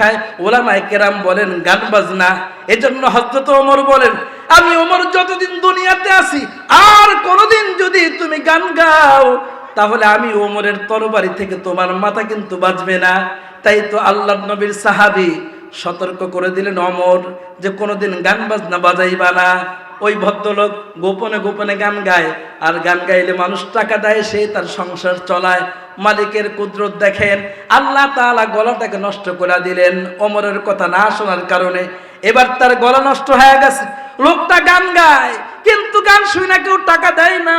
দেখায় ওলামায় কেরাম বলেন, গান বাজনা, এজন্য হজরত ওমর বলেন, আমি ওমর যতদিন দুনিয়াতে আছি, আর কোনোদিন যদি তুমি গান গাও, তাহলে আমি ওমরের তরবারি থেকে তোমার মাথা কিন্তু বাজবে না। তাই তো আল্লাহ নবীর সাহাবি সতর্ক করে দিলেন অমর যে কোনোদিন গান বাজনা বাজাইবা না। ওই ভদ্রলোক গোপনে গোপনে গান গায়, আর গান গাইলে মানুষ টাকা দেয়, সে তার সংসার চলায়। মালিকের কুদরত দেখেন, আল্লাহ তাআলা গলাটাকে নষ্ট করে দিলেন। অমরের কথা না শোনার কারণে এবার তার গলা নষ্ট হয়ে গেছে। লোকটা গান গায়, কিন্তু গান শুই না, কেউ টাকা দেয় না।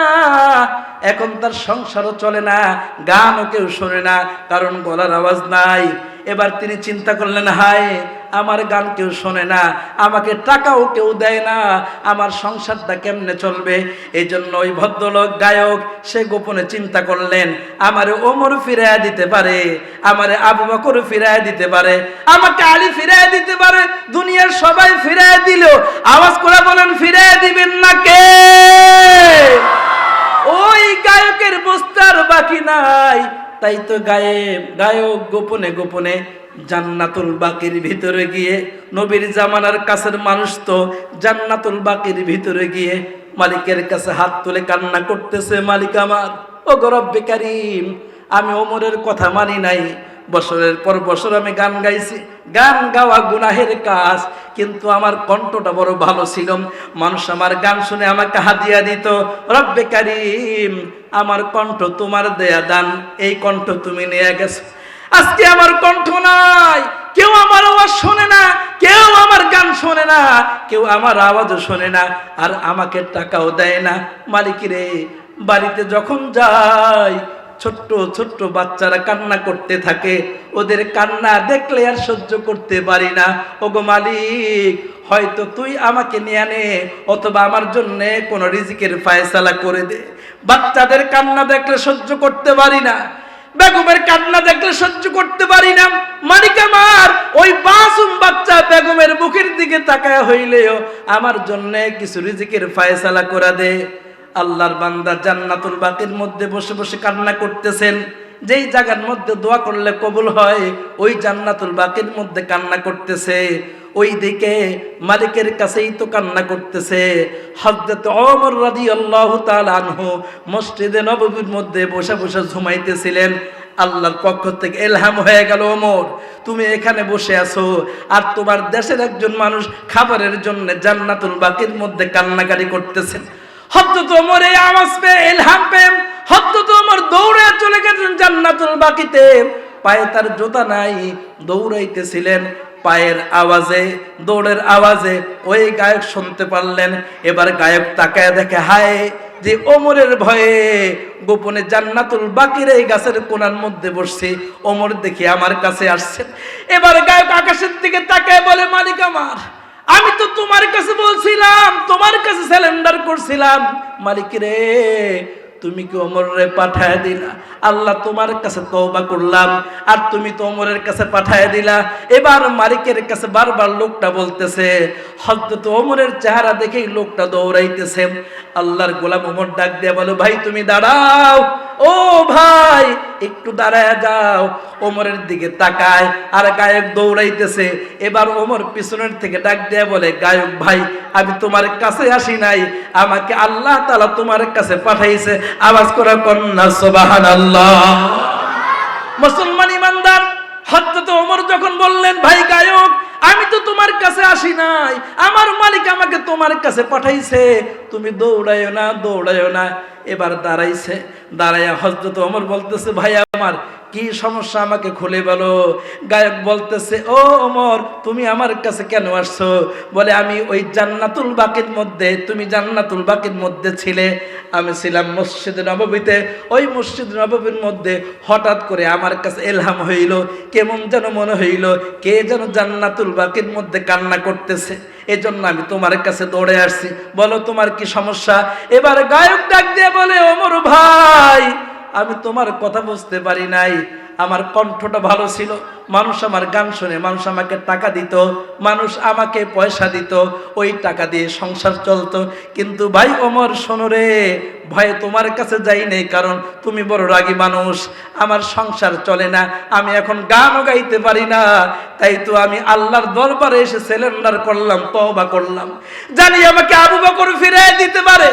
এখন তার সংসারও চলে না, গানও কেউ শোনে না, কারণ গলার আওয়াজ নাই। এবার তিনি চিন্তা করলেন, হায় আমার গান কেউ শোনে না, আমাকে টাকাও কেউ দেয় না, আমার সংসারটা কেমনে চলবে? এই জন্য ওই ভদ্রলোক গায়ক, সে গোপনে চিন্তা করলেন, আমারে ওমর ফিরাইয়া দিতে পারে, আমারে আবু বকর ফিরাইয়া দিতে পারে, আমাকে আলী ফিরাইয়া দিতে পারে, দুনিয়ার সবাই ফিরাইয়া দিল। আওয়াজ করে বলেন, ফিরাইয়া দিবেন না কে? ওই গায়কের বস্তার বাকি নাই। তাই তো গায়েব গায়ক গোপনে গোপনে জান্নাতুল বাকির ভিতরে গিয়ে, নবীর জামানার কাছের মানুষ তো জান্নাতুল বাকির ভিতরে গিয়ে মালিকের কাছে হাত তুলে কান্না করতেছে, মালিক আমার ও গরব্বে কারিম, আমি ওমরের কথা মানি নাই, বছরের পর বছর আমি গান গাইছি, গান গাওয়া গুনাহের কাজ, কিন্তু আমার কণ্ঠটা বড় ভালো ছিল, মানুষ আমার গান শুনে আমাকে হাদিয়া দিত, রব্বে কারিম, আমার কণ্ঠ তোমার দেয়া দান, এই কণ্ঠ তুমি নিয়ে গেছো। আজকে আমার কণ্ঠ নাই। কেউ আমার আওয়াজ শোনে না, কেউ আমার গান শোনে না, কেউ আমার আওয়াজও শোনে না, আর আমাকে টাকাও দেয় না। মালিকিরে বাড়িতে যখন যাই, ছোট্ট ছোট্ট বাচ্চারা কান্না করতে থাকে। ওদের কান্না দেখলে আর সহ্য করতে পারি না। ওগো মালিক, হয়তো তুই আমাকে নিয়ে নে, অথবা আমার জন্য কোনো রিজিকের ফায়সালা করে দে। বাচ্চাদের কান্না দেখলে সহ্য করতে পারি না। বেগমের কান্না দেখলে সহ্য করতে পারি না। মালিক আমার, ওই বাসুম বাচ্চা বেগমের মুখের দিকে তাকায় হইলেও আমার জন্য কিছু রিজিকের ফায়সালা করে দে। আল্লাহর বান্দা জান্নাতুল বাকির মধ্যে বসে বসে কান্না করতেছেন। যেই জায়গার মধ্যে দোয়া করলে কবুল হয়, ওই জান্নাতুল বাকির মধ্যে কান্না করতেছে। ওই দিকে মালিকের কাছেই তো কান্না করতেছে। হজরত ওমর রাদিয়াল্লাহু তাআলা আনহু মসজিদে নববীর মধ্যে বসে বসে ঝুমাইতেছিলেন। আল্লাহর পক্ষ থেকে এলহাম হয়ে গেল, ওমর, তুমি এখানে বসে আছো আর তোমার দেশের একজন মানুষ খাবারের জন্য জান্নাতুল বাকির মধ্যে কান্নাকারি করতেছেন হযরত ওমর এই আওয়াজ পেয়ে, এলহাম পেয়ে, হযরত ওমর দৌড়ে চলে গেছেন জান্নাতুল বাকিতে। পায়ে তার জোতা নাই, দৌড়াইতেছিলেন। পায়ের আওয়াজে, দৌড়ের আওয়াজে ওই গায়ক শুনতে পারলেন। এবার গায়ক তাকায় দেখে, হায়, যে ওমরের ভয়ে গোপনে জান্নাতুল বাকির এই গাছের কোনার মধ্যে বসছে। ওমর দেখে আমার কাছে আসছে। এবার গায়ক আকাশের দিকে তাকায় বলে, মালিক আমার, আমি তো তোমার কাছে বলছিলাম, তোমার কাছে স্যালেন্ডার করছিলাম। মালিক রে তুমি কি অমরের পাঠায় দিলা? আল্লাহ তোমার কাছে তওবা করলাম আর তুমি তো অমরের কাছে পাঠায় দিলা। এবার মালিকের কাছে বারবার লোকটা বলতেছে হজরত অমরের চেহারা দেখেই লোকটা দৌড়াইতেছে। আল্লাহর গোলাম অমর ডাক দিয়ে বলো, ভাই, তুমি দাঁড়াও। ও ভাই, একটু দাঁড়ায় যাও। ওমরের দিকে তাকায়, আর গায়ক দৌড়াইতেছে। এবার ওমর পিছনের থেকে ডাক দিয়ে বলে, গায়ক ভাই, আমি তোমার কাছে আসি নাই। আমাকে আল্লাহ তালা তোমার কাছে পাঠাইছে। আওয়াজ করে, কন্যা, সুবহানাল্লাহ। মুসলমান ইমানদার, হযরত ওমর যখন বললেন, ভাই, গায়ক আমি তো তোমার কাছে আসি নাই। আমার মালিক আমাকে তোমার কাছে পাঠাইছে। তুমি দৌড়াইও না দৌড়াইও না। এবার দাঁড়াইছে। দাঁড়াইয়া হজরত অমর বলতেছে, ভাই আমার, কি সমস্যা আমাকে খুলে বলো? গায়ক বলতেছে, ও অমর তুমি আমার কাছে কেন আসছো? বলে, আমি ওই জান্নাতুল বাকির মধ্যে, তুমি জান্নাতুল বাকির মধ্যে ছিলে। আমি ছিলাম মসজিদ নববীতে। ওই মসজিদ নববীর মধ্যে হঠাৎ করে আমার কাছে এলহাম হইল। কেমন যেন মনে হইল, কে যেন জান্নাতুল বাকির মধ্যে কান্না করতেছে। এজন্য আমি তোমার কাছে দৌড়ে আসছি। বলো, তোমার কি সমস্যা? এবার গায়ক ডাক দিয়ে বলে, ওমর ভাই, আমি তোমার কথা বুঝতে পারি নাই। আমার কণ্ঠটা ভালো ছিল। মানুষ আমার গান শুনে, মানুষ আমাকে টাকা দিত, মানুষ আমাকে পয়সা দিত, ওই টাকা দিয়ে সংসার চলতো। কিন্তু ভাই ওমর, শোনো রে, ভয়ে তোমার কাছে যাই নেই, কারণ তুমি বড় রাগী মানুষ, আমার সংসার চলে না, আমি এখন গানও গাইতে পারি না। তাই তো আমি আল্লাহর দরবারে এসে সিলিন্ডার করলাম, তওবা করলাম। জানি আমাকে আবু বকর ফিরে দিতে পারে,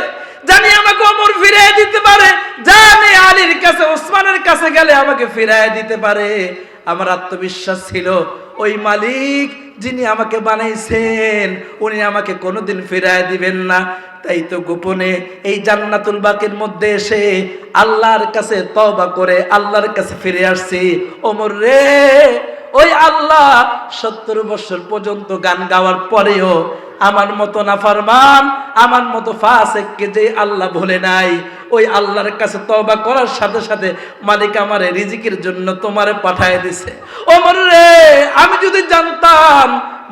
জানি আমাকে অমর ফিরিয়ে দিতে পারে, জানি আলীর কাছে, ওসমানের কাছে গেলে আমাকে ফিরিয়ে দিতে পারে। আমার আত্মবিশ্বাস ছিল। ওই মালিক যিনি আমাকে বানাইছেন, উনি আমাকে কোনোদিন ফিরায় দিবেন না। তাই তো গোপনে এই জান্নাতুল বাকের মধ্যে এসে আল্লাহর কাছে তবা করে আল্লাহর কাছে ফিরে আসছি। ওমর রে, ওই আল্লাহ সত্তর বছর পর্যন্ত গান গাওয়ার পরেও আমার মতো না ফারমান, আমার মতো ফাসেককে যে আল্লাহ ভুলে নাই, ওই আল্লাহর কাছে তবা করার সাথে সাথে মালিক আমার রিজিকের জন্য তোমারে পাঠায় দিছে। ওমর রে, আমি যদি জানতাম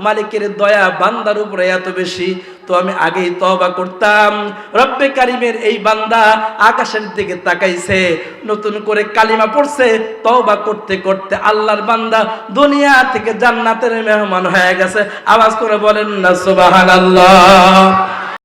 মালিকের দয়া বান্দার উপরে এত বেশি তো আমি আগেই তবা করতাম। রব্বে কারিমের এই বান্দা আকাশের দিকে তাকাইছে, নতুন করে কালিমা পড়ছে তবা করতে করতে আল্লাহর বান্দা দুনিয়া থেকে জান্নাতের মেহমান হয়ে গেছে। আওয়াজ করে বলেন না, সুবহানাল্লাহ।